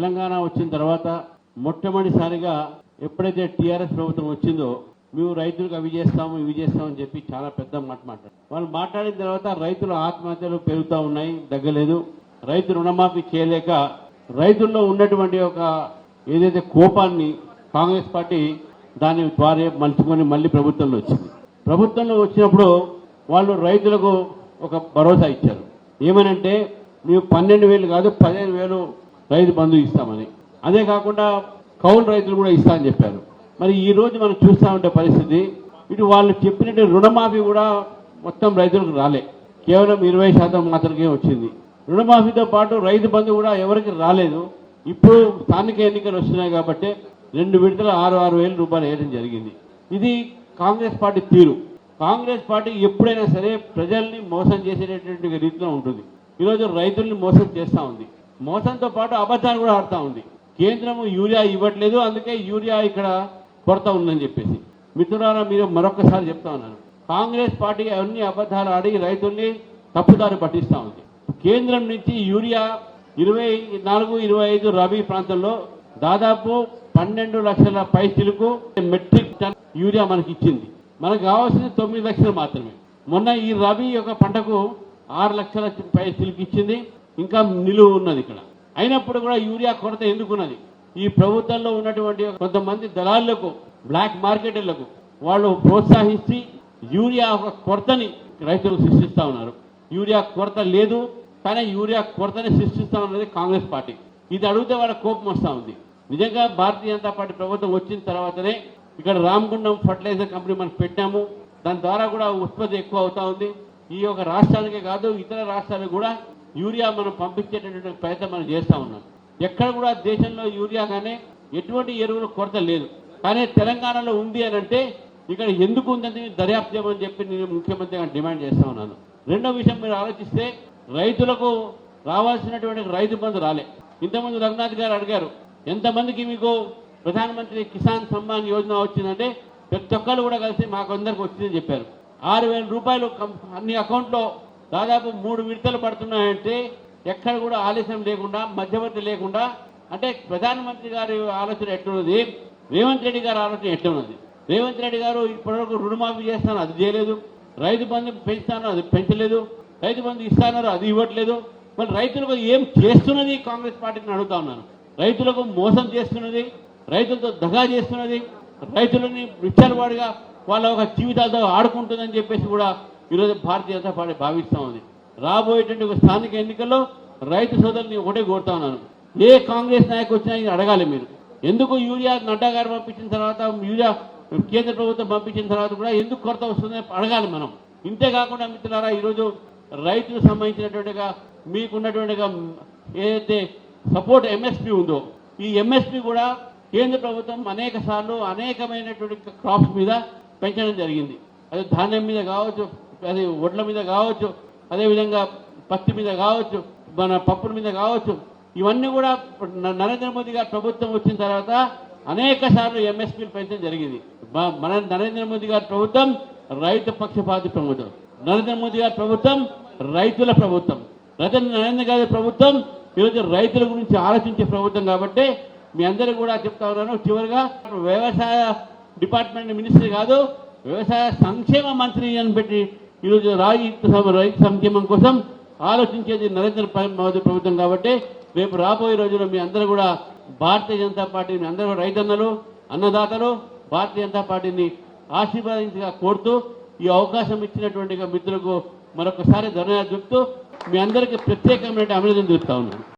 తెలంగాణ వచ్చిన తర్వాత మొట్టమొదటిసారిగా ఎప్పుడైతే టీఆర్ఎస్ ప్రభుత్వం వచ్చిందో మేము రైతులకు అవి చేస్తాము ఇవి చేస్తామని చెప్పి చాలా పెద్ద మాట మాట్లాడారు. వాళ్ళు మాట్లాడిన తర్వాత రైతుల ఆత్మహత్యలు పెరుగుతూ ఉన్నాయి తగ్గలేదు. రైతు రుణమాఫీ చేయలేక రైతుల్లో ఉన్నటువంటి ఒక ఏదైతే కోపాన్ని కాంగ్రెస్ పార్టీ దాని ద్వారా మలుచుకొని మళ్ళీ ప్రభుత్వంలో వచ్చింది. ప్రభుత్వంలో వచ్చినప్పుడు వాళ్ళు రైతులకు ఒక భరోసా ఇచ్చారు. ఏమనంటే మేము పన్నెండు వేలు కాదు పదిహేను వేలు రైతు బంధు ఇస్తామని. అదే కాకుండా కౌలు రైతులు కూడా ఇస్తామని చెప్పారు. మరి ఈ రోజు మనం చూస్తా ఉంటే పరిస్థితి ఇటు వాళ్ళు చెప్పినట్టు రుణమాఫీ కూడా మొత్తం రైతులకు రాలే. కేవలం ఇరవై శాతం మాత్రమే వచ్చింది. రుణమాఫీతో పాటు రైతు బంధు కూడా ఎవరికి రాలేదు. ఇప్పుడు స్థానిక ఎన్నికలు వస్తున్నాయి కాబట్టి రెండు విడతల ఆరు ఆరు వేల రూపాయలు వేయడం జరిగింది. ఇది కాంగ్రెస్ పార్టీ తీరు. కాంగ్రెస్ పార్టీ ఎప్పుడైనా సరే ప్రజల్ని మోసం చేసేటటువంటి రీతిలో ఉంటుంది. ఈరోజు రైతుల్ని మోసం చేస్తూ ఉంది. మోసంతో పాటు అబద్ధాన్ని కూడా ఆడుతూ ఉంది. కేంద్రము యూరియా ఇవ్వట్లేదు అందుకే యూరియా ఇక్కడ కొరత ఉందని చెప్పేసి. మిత్రులారా మీరు మరొకసారి చెప్తా ఉన్నాను. కాంగ్రెస్ పార్టీ అన్ని అబద్ధాలు ఆడి రైతుల్ని తప్పుదారి పట్టిస్తూ ఉంది. కేంద్రం నుంచి యూరియా ఇరవై నాలుగు ఇరవై ఐదు రబీ ప్రాంతంలో దాదాపు పన్నెండు లక్షల పైసలకు మెట్రిక్ టన్ యూరియా మనకి ఇచ్చింది. మనకు కావాల్సింది తొమ్మిది లక్షలు మాత్రమే. మొన్న ఈ రబీ యొక్క పంటకు ఆరు లక్షల పైసలకి ఇచ్చింది. ఇంకా నిలువ ఉన్నది ఇక్కడ. అయినప్పుడు కూడా యూరియా కొరత ఎందుకున్నది? ఈ ప్రభుత్వంలో ఉన్నటువంటి కొంతమంది దళారులకు బ్లాక్ మార్కెటర్లకు వాళ్ళు ప్రోత్సహించి యూరియా ఒక కొరతని రైతులు సృష్టిస్తా ఉన్నారు. యూరియా కొరత లేదు కానీ యూరియా కొరతని సృష్టిస్తా ఉన్నది కాంగ్రెస్ పార్టీ. ఇది అడిగితే వాళ్ళ కోపం వస్తా ఉంది. నిజంగా భారతీయ జనతా పార్టీ ప్రభుత్వం వచ్చిన తర్వాతనే ఇక్కడ రామగుండం ఫర్టిలైజర్ కంపెనీ మనం పెట్టాము. దాని ద్వారా కూడా ఉత్పత్తి ఎక్కువ అవుతా ఉంది. ఈ యొక్క రాష్ట్రానికే కాదు ఇతర రాష్ట్రాలకు కూడా యూరియా మనం పంపించేటటువంటి ప్రయత్నం మనం చేస్తా ఉన్నాం. ఎక్కడ కూడా దేశంలో యూరియా కానీ ఎటువంటి ఎరువుల కొరత లేదు. కానీ తెలంగాణలో ఉంది అని అంటే ఇక్కడ ఎందుకు ఉందని దర్యాప్తు చేయమని చెప్పి నేను ముఖ్యమంత్రి గారిని డిమాండ్ చేస్తా ఉన్నాను. రెండో విషయం మీరు ఆలోచిస్తే రైతులకు రావాల్సినటువంటి రైతు బంధు రాలే. ఇంతకుముందు రఘునాథ్ గారు అడిగారు ఎంతమందికి మీకు ప్రధానమంత్రి కిసాన్ సమ్మాన్ యోజన వచ్చిందంటే ప్రతి ఒక్కరు కూడా కలిసి మాకు అందరికి వచ్చిందని చెప్పారు. ఆరు వేల రూపాయలు అన్ని అకౌంట్లో దాదాపు మూడు విడతలు పడుతున్నాయంటే ఎక్కడ కూడా ఆలస్యం లేకుండా మధ్యవర్తి లేకుండా అంటే ప్రధానమంత్రి గారి ఆలోచన ఎట్లున్నది? రేవంత్ రెడ్డి గారి ఆలోచన ఎట్లున్నది? రేవంత్ రెడ్డి గారు ఇప్పటివరకు రుణమాఫీ చేస్తాను అది చేయలేదు. రైతు బంధు పెంచుతాను అది పెంచలేదు. రైతు బంధు ఇస్తాను అది ఇవ్వట్లేదు. మరి రైతులకు ఏం చేస్తున్నది? కాంగ్రెస్ పార్టీని అడుగుతా ఉన్నాను. రైతులకు మోసం చేస్తున్నది రైతులతో దగా చేస్తున్నది రైతులని విచ్చలవాడిగా వాళ్ళ ఒక జీవితాలతో ఆడుకుంటుందని చెప్పేసి కూడా ఈరోజు భారతీయ జనతా పార్టీ భావిస్తా ఉంది రాబోయేటువంటి ఒక స్థానిక ఎన్నికల్లో రైతు సోదరుని ఒకటే కోరుతా ఉన్నాను. ఏ కాంగ్రెస్ నాయకు వచ్చినా ఇది అడగాలి మీరు. ఎందుకు యూరియా నడ్డా గారు పంపించిన తర్వాత యూరియా కేంద్ర ప్రభుత్వం పంపించిన తర్వాత కూడా ఎందుకు కొరత వస్తుందని అడగాలి మనం. ఇంతే కాకుండా మిత్రులారా ఈరోజు రైతులకు సంబంధించినటువంటిగా మీకున్నటువంటిగా ఏదైతే సపోర్ట్ ఎంఎస్పి ఉందో ఈ ఎంఎస్పి కూడా కేంద్ర ప్రభుత్వం అనేక సార్లు అనేకమైనటువంటి క్రాప్స్ మీద పెంచడం జరిగింది. అది ధాన్యం మీద కావచ్చు అది వడ్ల మీద కావచ్చు అదేవిధంగా పత్తి మీద కావచ్చు మన పప్పుల మీద కావచ్చు ఇవన్నీ కూడా నరేంద్ర మోదీ గారు ప్రభుత్వం వచ్చిన తర్వాత అనేక సార్లు ఎంఎస్పీలు పెంచడం జరిగింది. మన నరేంద్ర మోదీ గారి ప్రభుత్వం రైతు పక్షపాతి ప్రభుత్వం. నరేంద్ర మోదీ గారి ప్రభుత్వం రైతుల ప్రభుత్వం. రతన్ నరేంద్ర గారి ప్రభుత్వం ఈరోజు రైతుల గురించి ఆలోచించే ప్రభుత్వం కాబట్టి మీ అందరూ కూడా చెప్తా ఉన్నాను. చివరిగా వ్యవసాయ డిపార్ట్మెంట్ మినిస్టర్ కాదు వ్యవసాయ సంక్షేమ మంత్రి అని పెట్టి ఈరోజు రైతు రైతు సంక్షేమం కోసం ఆలోచించేది నరేంద్ర మోదీ ప్రభుత్వం కాబట్టి రేపు రాబోయే రోజుల్లో మీ అందరూ కూడా భారతీయ జనతా పార్టీ మీ అందరూ కూడా రైతన్నలు అన్నదాతలు భారతీయ జనతా పార్టీని ఆశీర్వదించగా కోరుతూ ఈ అవకాశం ఇచ్చినటువంటి మిత్రులకు మరొకసారి ధన్యవాదాలు చెప్తూ మీ అందరికీ ప్రత్యేకమైన అభినందన చెప్తా ఉన్నాను.